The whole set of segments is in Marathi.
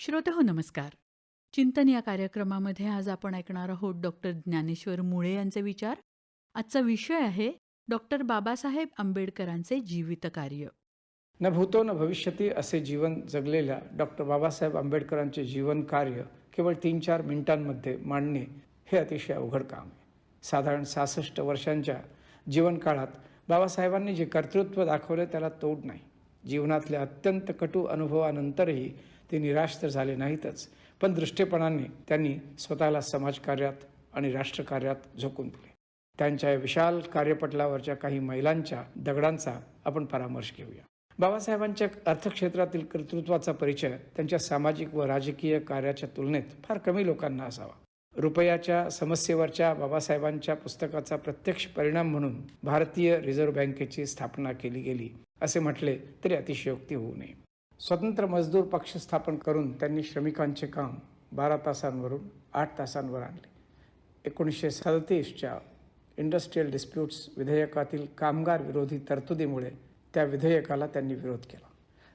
श्रोते हो नमस्कार. चिंतन या कार्यक्रमामध्ये आज आपण ऐकणार आहोत डॉक्टर ज्ञानेश्वर मुळे यांचे विचार. आजचा विषय आहे डॉक्टर बाबासाहेब आंबेडकरांचे जीवित कार्य. न भूतो न भविष्यती असे जीवन जगलेल्या डॉक्टर बाबासाहेब आंबेडकरांचे जीवन कार्य केवळ तीन चार मिनिटांमध्ये मांडणे हे अतिशय अवघड काम आहे. साधारण सहासष्ट वर्षांच्या जीवनकाळात बाबासाहेबांनी जे कर्तृत्व दाखवले त्याला तोड नाही. जीवनातल्या अत्यंत कटू अनुभवानंतरही ते निराश तर झाले नाहीतच पण दृष्टेपणाने त्यांनी स्वतःला समाजकार्यात आणि राष्ट्रकार्यात झोकून दिले. त्यांच्या विशाल कार्यपटलावरच्या काही महिलांच्या दगडांचा आपण परामर्श घेऊया. बाबासाहेबांच्या अर्थक्षेत्रातील कर्तृत्वाचा परिचय त्यांच्या सामाजिक व राजकीय कार्याच्या तुलनेत फार कमी लोकांना असावा. रुपयाच्या समस्येवरच्या बाबासाहेबांच्या पुस्तकाचा प्रत्यक्ष परिणाम म्हणून भारतीय रिझर्व्ह बँकेची स्थापना केली गेली असे म्हटले तरी अतिशयोक्ती होऊ नये. स्वतंत्र मजदूर पक्ष स्थापन करून त्यांनी श्रमिकांचे काम बारा तासांवरून आठ तासांवर आणले. एकोणीसशे सदतीसच्या इंडस्ट्रीयल डिस्प्यूट्स विधेयकातील कामगार विरोधी तरतुदीमुळे त्या विधेयकाला त्यांनी विरोध केला.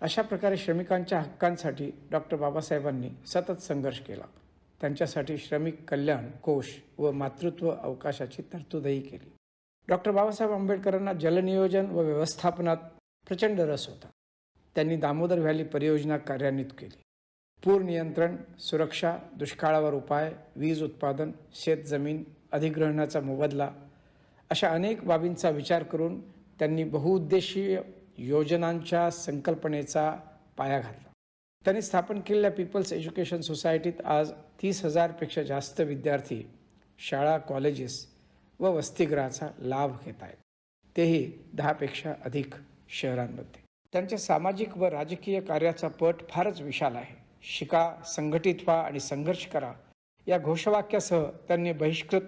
अशा प्रकारे श्रमिकांच्या हक्कांसाठी डॉक्टर बाबासाहेबांनी सतत संघर्ष केला. त्यांच्यासाठी श्रमिक कल्याण कोश व मातृत्व अवकाशाची तरतूदही केली. डॉक्टर बाबासाहेब आंबेडकरांना जलनियोजन व व्यवस्थापनात प्रचंड रस होता. त्यांनी दामोदर व्हॅली परियोजना कार्यान्वित केली. पूर नियंत्रण सुरक्षा दुष्काळावर उपाय वीज उत्पादन शेतजमीन अधिग्रहणाचा मोबदला अशा अनेक बाबींचा विचार करून त्यांनी बहुउद्देशीय योजनांच्या संकल्पनेचा पाया घातला. त्यांनी स्थापन केलेल्या पीपल्स एज्युकेशन सोसायटीत आज तीस हजारपेक्षा जास्त विद्यार्थी शाळा कॉलेजेस व वसतिगृहाचा लाभ घेत आहेत. तेही दहापेक्षा अधिक शहरांमध्ये. त्यांच्या सामाजिक व राजकीय कार्याचा पट फारच विशाल आहे. शिका संघटित व्हा आणि संघर्ष करा. या घोषवाक्यासह त्यांनी बहिष्कृत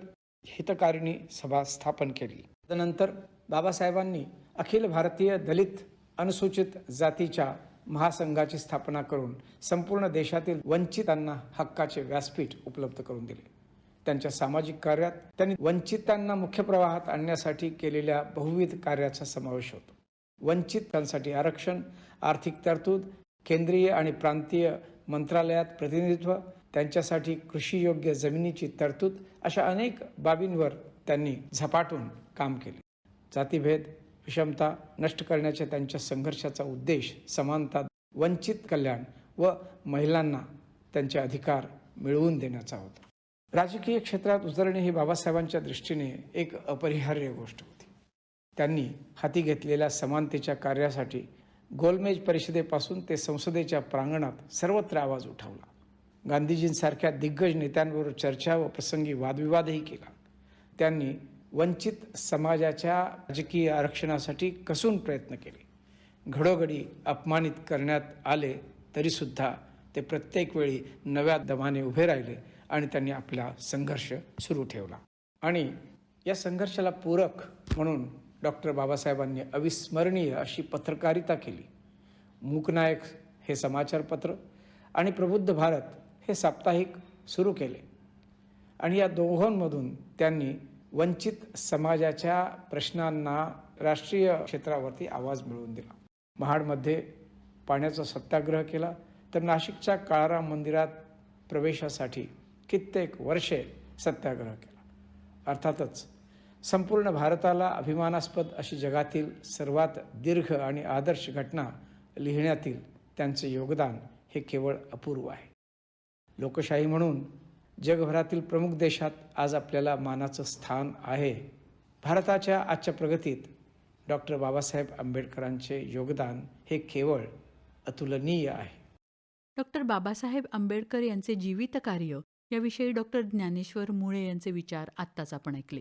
हितकारिणी सभा स्थापन केली. त्यानंतर बाबासाहेबांनी अखिल भारतीय दलित अनुसूचित जातीच्या महासंघाची स्थापना करून संपूर्ण देशातील वंचितांना हक्काचे व्यासपीठ उपलब्ध करून दिले. त्यांच्या सामाजिक कार्यात त्यांनी वंचितांना मुख्य प्रवाहात आणण्यासाठी केलेल्या बहुविध कार्याचा समावेश होतो. वंचितांसाठी आरक्षण आर्थिक तरतूद केंद्रीय आणि प्रांतीय मंत्रालयात प्रतिनिधित्व त्यांच्यासाठी कृषीयोग्य जमिनीची तरतूद अशा अनेक बाबींवर त्यांनी झपाटून काम केले. जातीभेद विषमता नष्ट करण्याच्या त्यांच्या संघर्षाचा उद्देश समानता वंचित कल्याण व महिलांना त्यांचे अधिकार मिळवून देण्याचा होता. राजकीय क्षेत्रात उतरणे ही बाबासाहेबांच्या दृष्टीने एक अपरिहार्य गोष्ट होती. त्यांनी हाती घेतलेल्या समानतेच्या कार्यासाठी गोलमेज परिषदेपासून ते संसदेच्या प्रांगणात सर्वत्र आवाज उठवला. गांधीजींसारख्या दिग्गज नेत्यांबरोबर चर्चा व प्रसंगी वादविवादही केला. त्यांनी वंचित समाजाच्या राजकीय आरक्षणासाठी कसून प्रयत्न केले? घडोघडी अपमानित करण्यात आले तरीसुद्धा ते प्रत्येक वेळी नव्या दमाने उभे राहिले आणि त्यांनी आपला संघर्ष सुरू ठेवला. आणि या संघर्षाला पूरक म्हणून डॉक्टर बाबासाहेबांनी अविस्मरणीय अशी पत्रकारिता केली. मूकनायक हे समाचारपत्र आणि प्रबुद्ध भारत हे साप्ताहिक सुरू केले. आणि या दोघांमधून त्यांनी वंचित समाजाच्या प्रश्नांना राष्ट्रीय क्षेत्रावरती आवाज मिळवून दिला. महाडमध्ये पाण्याचा सत्याग्रह केला तर नाशिकच्या काळाराम मंदिरात प्रवेशासाठी कित्येक वर्षे सत्याग्रह केला. अर्थातच संपूर्ण भारताला अभिमानास्पद अशी जगातील सर्वात दीर्घ आणि आदर्श घटना लिहिण्यातील त्यांचे योगदान हे केवळ अपूर्व आहे. लोकशाही म्हणून जगभरातील प्रमुख देशात आज आपल्याला मानाचं स्थान आहे. भारताच्या आजच्या प्रगतीत डॉक्टर बाबासाहेब आंबेडकरांचे योगदान हे केवळ अतुलनीय आहे. डॉक्टर बाबासाहेब आंबेडकर यांचे जीवित कार्य याविषयी डॉक्टर ज्ञानेश्वर मुळे यांचे विचार आत्ताच आपण ऐकले.